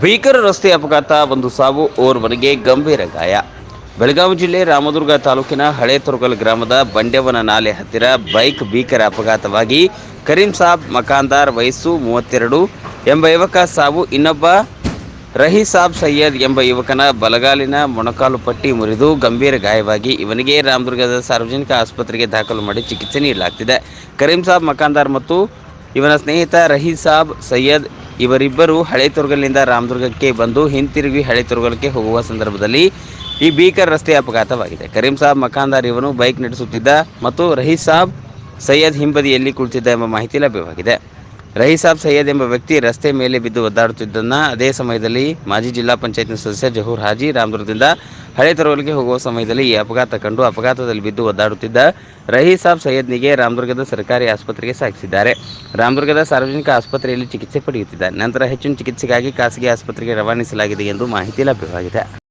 ಭೀಕರ ರಸ್ತೆ ಅಪಘಾತ, ಒಂದು ಸಾವು ಓರ್ವನಿಗೆ ಗಂಭೀರ ಗಾಯ. ಬೆಳಗಾವಿ ಜಿಲ್ಲೆ ರಾಮದುರ್ಗ ತಾಲೂಕಿನ ಹಳೆ ತೊರಗಲ್ ಗ್ರಾಮದ ಬಂಡೆವನ ನಾಲೆ ಹತ್ತಿರ ಬೈಕ್ ಭೀಕರ ಅಪಘಾತವಾಗಿ ಕರೀಂ ಸಾಬ್ ಮಕಾಂದಾರ್ ವಯಸ್ಸು ಮೂವತ್ತೆರಡು ಎಂಬ ಯುವಕ ಸಾವು. ಇನ್ನೊಬ್ಬ ರಹೀಸಾಬ್ ಸೈಯದ್ ಎಂಬ ಯುವಕನ ಬಲಗಾಲಿನ ಮೊಣಕಾಲು ಪಟ್ಟಿ ಮುರಿದು ಗಂಭೀರ ಗಾಯವಾಗಿ ಇವನಿಗೆ ರಾಮದುರ್ಗದ ಸಾರ್ವಜನಿಕ ಆಸ್ಪತ್ರೆಗೆ ದಾಖಲು ಮಾಡಿ ಚಿಕಿತ್ಸೆ ನೀಡಲಾಗ್ತಿದೆ. ಕರೀಂ ಸಾಬ್ ಮಕಾಂದಾರ್ ಮತ್ತು ಇವನ ಸ್ನೇಹಿತ ರಹೀಸಾಬ್ ಸೈಯದ್ ಇವರಿಬ್ಬರು ಹಳೆ ತೊರಗಲಿನಿಂದ ರಾಮದುರ್ಗಕ್ಕೆ ಬಂದು ಹಿಂತಿರುಗಿ ಹಳೆ ತೊರಗಲಕ್ಕೆ ಹೋಗುವ ಸಂದರ್ಭದಲ್ಲಿ ಈ ಭೀಕರ ರಸ್ತೆ ಅಪಘಾತವಾಗಿದೆ. ಕರೀಂ ಸಾಬ್ ಮಕಾಂದಾರ್ ಇವನು ಬೈಕ್ ನಡೆಸುತ್ತಿದ್ದ ಮತ್ತು ರಹೀಸಾಬ್ ಸೈಯದ್ ಹಿಂಬದಿಯಲ್ಲಿ ಕುಳಿತಿದ್ದ ಎಂಬ ಮಾಹಿತಿ ಲಭ್ಯವಾಗಿದೆ. ರಹೀಸಾಬ್ ಸೈಯದ್ ಎಂಬ ವ್ಯಕ್ತಿ ರಸ್ತೆ ಮೇಲೆ ಬಿದ್ದು ಒದ್ದಾಡುತ್ತಿದ್ದನ್ನ ಅದೇ ಸಮಯದಲ್ಲಿ ಮಾಜಿ ಜಿಲ್ಲಾ ಪಂಚಾಯತ್ನ ಸದಸ್ಯ ಜಹೂರ್ ಹಾಜಿ ರಾಮದುರ್ಗದಿಂದ ಹಳೆ ತರವಲಿಗೆ ಹೋಗುವ ಸಮಯದಲ್ಲಿ ಈ ಅಪಘಾತ ಕಂಡು ಅಪಘಾತದಲ್ಲಿ ಬಿದ್ದು ಒದ್ದಾಡುತ್ತಿದ್ದ ರಹೀಸಾಬ್ ಸೈಯದ್ನಿಗೆ ರಾಮದುರ್ಗದ ಸರ್ಕಾರಿ ಆಸ್ಪತ್ರೆಗೆ ಸಾಗಿಸಿದ್ದಾರೆ. ರಾಮದುರ್ಗದ ಸಾರ್ವಜನಿಕ ಆಸ್ಪತ್ರೆಯಲ್ಲಿ ಚಿಕಿತ್ಸೆ ಪಡೆಯುತ್ತಿದ್ದಾರೆ. ನಂತರ ಹೆಚ್ಚಿನ ಚಿಕಿತ್ಸೆಗಾಗಿ ಖಾಸಗಿ ಆಸ್ಪತ್ರೆಗೆ ರವಾನಿಸಲಾಗಿದೆ ಎಂದು ಮಾಹಿತಿ ಲಭ್ಯವಾಗಿದೆ.